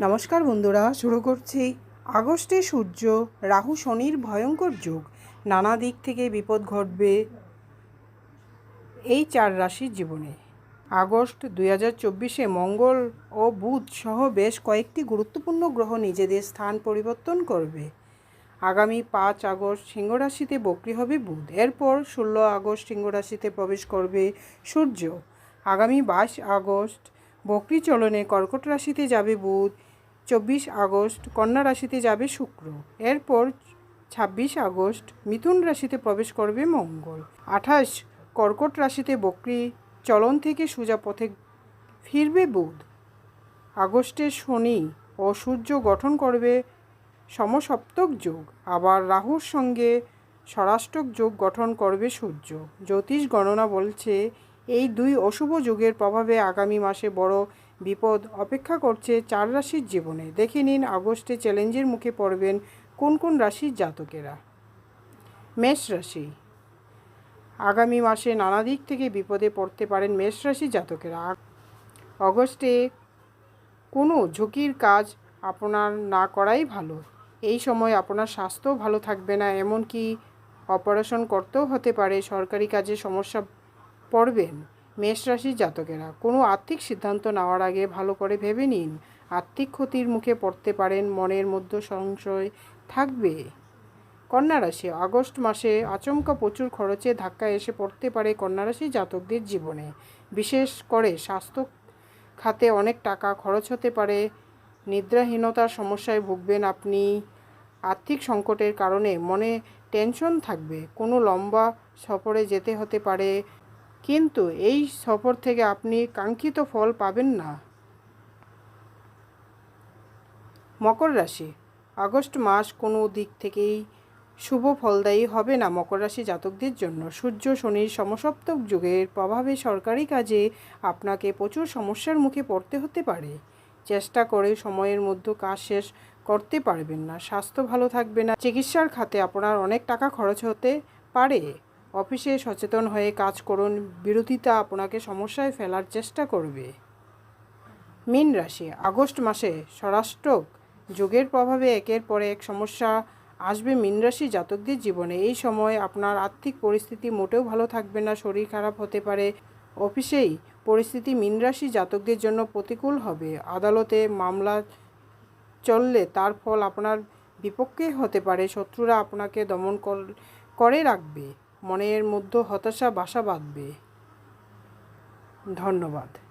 নমস্কার বন্ধুরা, শুরু করছি আগস্টে সূর্য, রাহু শনির ভয়ঙ্কর যুগ। নানা দিক থেকে বিপদ ঘটবে এই চার রাশির জীবনে। আগস্ট দুই হাজার চব্বিশে মঙ্গল ও বুধ সহ বেশ কয়েকটি গুরুত্বপূর্ণ গ্রহ নিজেদের স্থান পরিবর্তন করবে। আগামী পাঁচ আগস্ট সিংহ রাশিতে বক্রি হবে বুধ। এরপর ষোলো আগস্ট সিংহ রাশিতে প্রবেশ করবে সূর্য। আগামী বাইশ আগস্ট বক্রি চলনে কর্কট রাশিতে যাবে বুধ। চব্বিশ আগস্ট কন্যা রাশিতে যাবে শুক্র। এরপর ছাব্বিশ আগস্ট মিথুন রাশিতে প্রবেশ করবে মঙ্গল। আঠাশ কর্কট রাশিতে বক্রি চলন থেকে সোজা পথে ফিরবে বুধ। আগস্টে শনি ও সূর্য গঠন করবে সমসপ্তক যোগ। আবার রাহুর সঙ্গে ষড়াষ্টক যোগ গঠন করবে সূর্য। জ্যোতিষ গণনা বলছে, এই দুই অশুভ যুগের প্রভাবে আগামী মাসে বড় বিপদ অপেক্ষা করছে চার রাশির জীবনে। দেখে নিন, আগস্টে চ্যালেঞ্জের মুখে পড়বেন কোন কোন রাশির জাতকেরা। মেষ রাশি। আগামী মাসে নানা দিক থেকে বিপদে পড়তে পারেন মেষ রাশির জাতকেরা। অগস্টে কোনো ঝুঁকির কাজ আপনার না করাই ভালো। এই সময় আপনার স্বাস্থ্য ভালো থাকবে না, এমনকি অপারেশন করতেও হতে পারে, সরকারি কাজে সমস্যা পড়বেন। মেষ রাশির জাতকেরা। কোনো আর্থিক সিদ্ধান্ত নেওয়ার আগে ভালো করে ভেবে নিন, আর্থিক ক্ষতির মুখে পড়তে পারেন, মনের মধ্যে সংশয় থাকবে। কন্যা রাশি, আগস্ট মাসে আচমকা প্রচুর খরচে ধাক্কা এসে পড়তে পারে কন্যা রাশি জাতকদের জীবনে। বিশেষ করে স্বাস্থ্য খাতে অনেক টাকা খরচ হতে পারে। নিদ্রাহীনতার সমস্যায় ভুগবেন আপনি। আর্থিক সংকটের কারণে মনে টেনশন থাকবে। কোনো লম্বা সফরে যেতে হতে পারে। কিন্তু এই সফর থেকে আপনি কাঙ্ক্ষিত ফল পাবেন না। মকর রাশি। আগস্ট মাস কোনো দিক থেকেই শুভ ফলদায়ী হবে না মকর রাশি জাতকদের জন্য। সূর্য শনির সমসপ্তক যুগের প্রভাবে সরকারি কাজে আপনাকে প্রচুর সমস্যার মুখে পড়তে হতে পারে। চেষ্টা করে সময়ের মধ্যে কাজ শেষ করতে পারবেন না। স্বাস্থ্য ভালো থাকবে না। চিকিৎসার খাতে আপনার অনেক টাকা খরচ হতে পারে। অফিসে সচেতন হয়ে কাজ করুন, বিরোধিতা আপনাকে সমস্যায় ফেলার চেষ্টা করবে। মীন রাশি, আগস্ট মাসে স্বরাষ্ট্রক যোগের প্রভাবে একের পর এক সমস্যা আসবে মীন রাশি জাতকদের জীবনে। এই সময় আপনার আর্থিক পরিস্থিতি মোটেও ভালো থাকবে না, শরীর খারাপ হতে পারে। অফিসেই পরিস্থিতি মীন রাশি জাতকদের জন্য প্রতিকূল হবে। আদালতে মামলা চললে তার ফল আপনার বিপক্ষে হতে পারে। শত্রুরা আপনাকে দমন করে রাখবে। মনের মধ্যে হতাশা বাসা বাঁধবে। ধন্যবাদ।